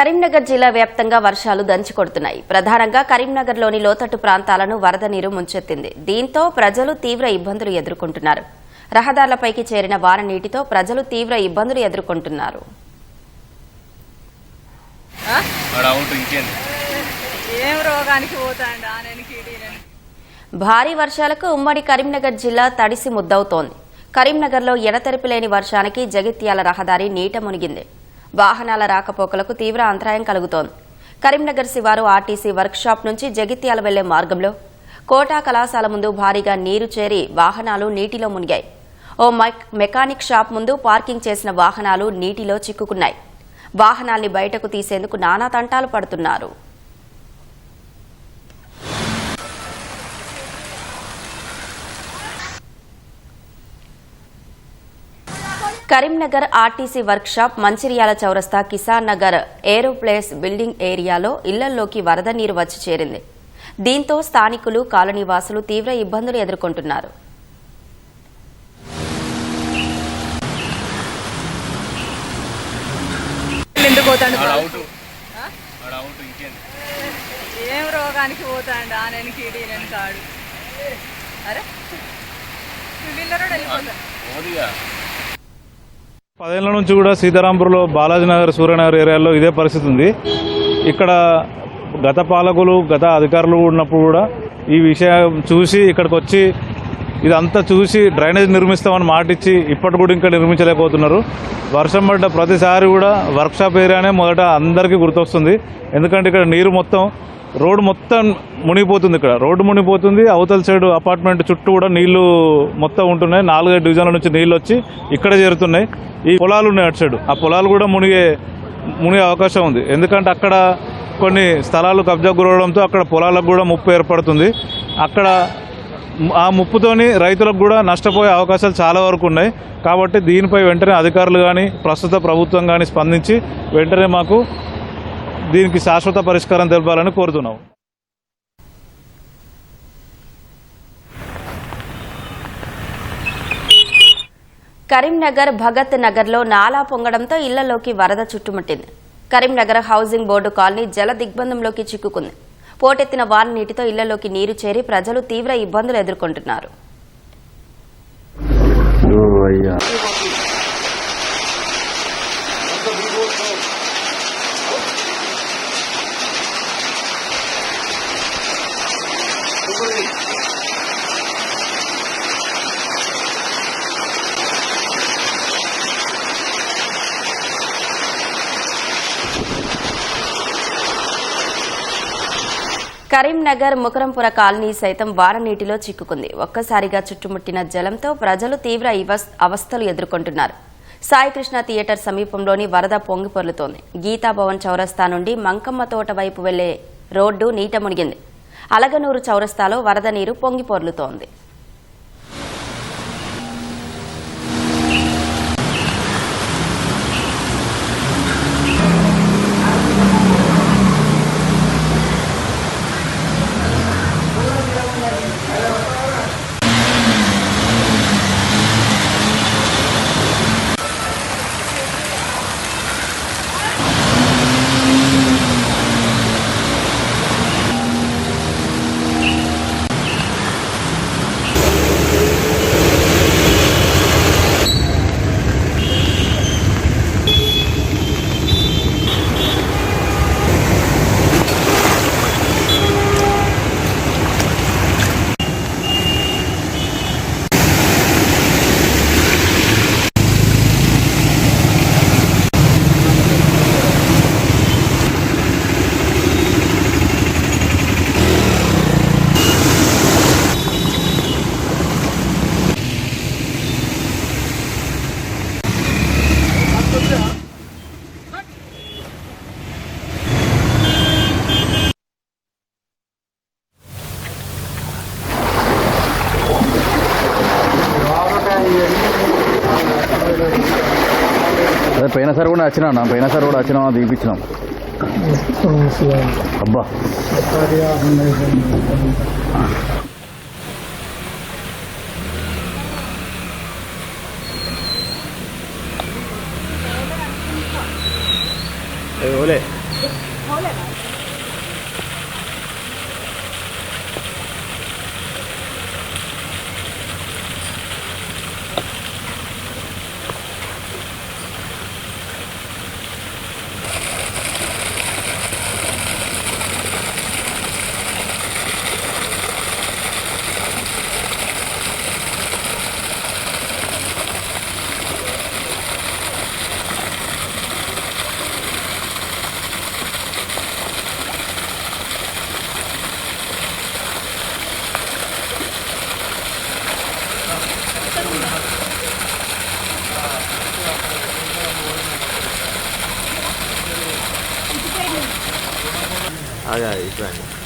కరీంనగర్ జిల్లా వ్యాప్తంగా వర్షాలు దంచుకొడుతున్నాయి ప్రధానంగా కరీంనగర్లోని లోతట్టు ప్రాంతాలను వరద నీరు ముంచెత్తింది. దీంతో ప్రజలు తీవ్ర ఇబ్బందులు ఎదుర్కొంటున్నారు. రహదారులపైకి చేరిన వాన నీటితో ప్రజలు తీవ్ర ఇబ్బందులు ఎదుర్కొంటున్నారు. భారీ వర్షాలకు ఉమ్మడి కరీంనగర్ జిల్లా తడిసి ముద్దవుతోంది. కరీంనగర్లో ఎడతెరిపి లేని వర్షానికి జగిత్యాల రహదారి నీట మునిగింది. వాహనాల రాకపోకలకు తీవ్ర అంతరాయం కలుగుతోంది. కరీంనగర్ శివారు ఆర్టీసీ వర్క్షాప్ నుంచి జగిత్యాల వెళ్ళే మార్గంలో కోటా కళాశాల ముందు భారీగా నీరు చేరి వాహనాలు నీటిలో మునిగాయి. ఓ మెక్- మెకానిక్ షాప్ ముందు పార్కింగ్ చేసిన వాహనాలు నీటిలో చిక్కుకున్నాయి. వాహనాల్ని బయటకు తీసేందుకు నానా తంటాలు పడుతున్నారు. కరీంనగర్ ఆర్టీసీ వర్క్షాప్ మంచిర్యాల చౌరస్తా కిసాన్ నగర్ ఏరోప్లేస్ బిల్డింగ్ ఏరియాలో ఇళ్ళల్లోకి వరద నీరు వచ్చి చేరింది. దీంతో స్థానికులు కాలనీవాసులు తీవ్ర ఇబ్బందులు ఎదుర్కొంటున్నారు. ఏం రోగానికి పోతాండి? కాడు అరే వెళ్ళిపోతాడు. పదేళ్ళ నుంచి కూడా సీతారాంపూర్లో బాలాజీనగర్ సూర్యనగర్ ఏరియాలో ఇదే పరిస్థితి ఉంది. ఇక్కడ గత పాలకులు గత అధికారులు ఉన్నప్పుడు కూడా ఈ విషయం చూసి ఇక్కడికి వచ్చి ఇదంతా చూసి డ్రైనేజ్ నిర్మిస్తామని మాటిచ్చి ఇప్పటి కూడా ఇంకా నిర్మించలేకపోతున్నారు. వర్షం పడ్డ ప్రతిసారి కూడా వర్క్షాప్ ఏరియానే మొదట అందరికీ గుర్తొస్తుంది. ఎందుకంటే ఇక్కడ నీరు మొత్తం రోడ్డు మొత్తం మునిగిపోతుంది ఇక్కడ. రోడ్డు మునిగిపోతుంది. అవతల సైడ్ అపార్ట్మెంట్ చుట్టూ కూడా నీళ్ళు మొత్తం ఉంటున్నాయి. నాలుగైదు డివిజన్ల నుంచి నీళ్ళు వచ్చి ఇక్కడ చేరుతున్నాయి. ఈ పొలాలు ఉన్నాయి అటు సైడ్. ఆ పొలాలు కూడా మునిగే మునిగే అవకాశం ఉంది. ఎందుకంటే అక్కడ కొన్ని స్థలాలు కబ్జా గురవడంతో అక్కడ పొలాలకు కూడా ముప్పు ఏర్పడుతుంది. అక్కడ ఆ ముప్పుతోని రైతులకు కూడా నష్టపోయే అవకాశాలు చాలా వరకు ఉన్నాయి. కాబట్టి దీనిపై వెంటనే అధికారులు కానీ ప్రస్తుత ప్రభుత్వం కానీ స్పందించి వెంటనే మాకు దీనికి శాశ్వత పరిష్కారం తెలపాలని కోరుతున్నాం. కరీంనగర్ భగత్ నగర్లో నాలా పొంగడంతో ఇళ్ళలోకి వరద చుట్టుముట్టింది. కరీంనగర్ హౌసింగ్ బోర్డు కాలనీ జల దిగ్బంధంలోకి చిక్కుకుంది. పోటెత్తిన వాన నీటితో ఇళ్ళలోకి నీరు చేరి ప్రజలు తీవ్ర ఇబ్బందులు ఎదుర్కొంటున్నారు. కరీంనగర్ ముకరంపుర కాలనీ సైతం వాన నీటిలో చిక్కుకుంది. ఒక్కసారిగా చుట్టుముట్టిన జలంతో ప్రజలు తీవ్ర ఇవస్- అవస్థలు ఎదుర్కొంటున్నారు. సాయికృష్ణ థియేటర్ సమీపంలోని వరద పొంగిపొర్లుతోంది గీతాభవన్ చౌరస్తా నుండి మంకమ్మ తోట వైపు వెళ్ళే రోడ్డు నీట మునిగింది. అలగనూరు చౌరస్తాలో వరద నీరు పొంగి పోయినసారి కూడా వచ్చినా అన్న పోయినసారి కూడా వచ్చినా తీపిచ్చినాం అబ్బా ఓలే friend.